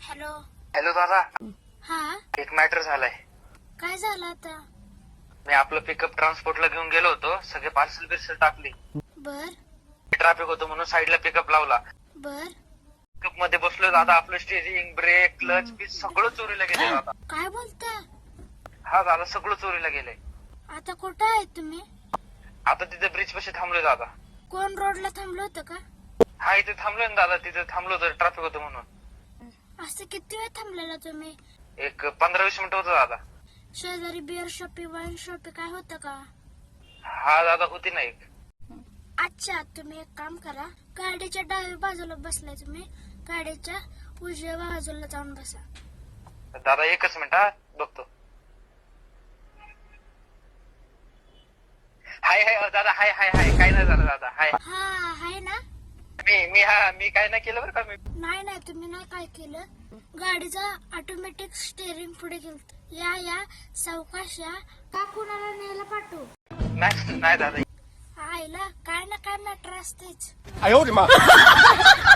Hello. Hello दादा. हा? एक मॅटर झालाय. काय झालं आता? मी आपलं पिकअप ट्रान्सपोर्टला घेऊन गेलो होतो. सगळे पार्सल बिर्सल टाकली. बर. ट्रॅफिक होतं म्हणून साईडला पिकअप लावला. बर. पिकअपमध्ये बसलो दादा. आपलं स्टेरिंग ब्रेक क्लच बीच सगळं चोरीला गेले दादा. काय बोलता? हा दादा सगळं चोरीला गेलंय. आता कुठं आहे तुम्ही? आता तिथे ब्रिज पाशी थांबलोय दादा. कोण रोडला थांबलो होतं का? हा इथे थांबलोय ना दादा तिथे थांबलो होतो ट्रॅफिक होतं म्हणून. असं किती वेळ थांबलेला तुम्ही? एक पंधरा वीस मिनिटं होतं दादा. शेजारी बिअर शॉपी वाईन शॉपी काय होतं का? हा दादा होती ना एक. अच्छा तुम्ही एक काम करा. गाडीच्या डाव्या बाजूला बसलाय तुम्ही. गाडीच्या उजव्या बाजूला जाऊन बसा. दादा एकच मिनिट हा बघतो. हाय हाय दादा हाय हाय हाय काय नाही झालं दादा हाय. हा मी मी हा मी काय नाही केलं बरं का मी नाही नाही तुम्ही नाही काय केलं गाडीचा ऑटोमॅटिक स्टेअरिंग पुढे गेलं या या सावकाश या का कुणाला न्यायला पाठवू नाही नाही दादा आईला काय ना काय मॅटर असतेच 哎呦我的妈！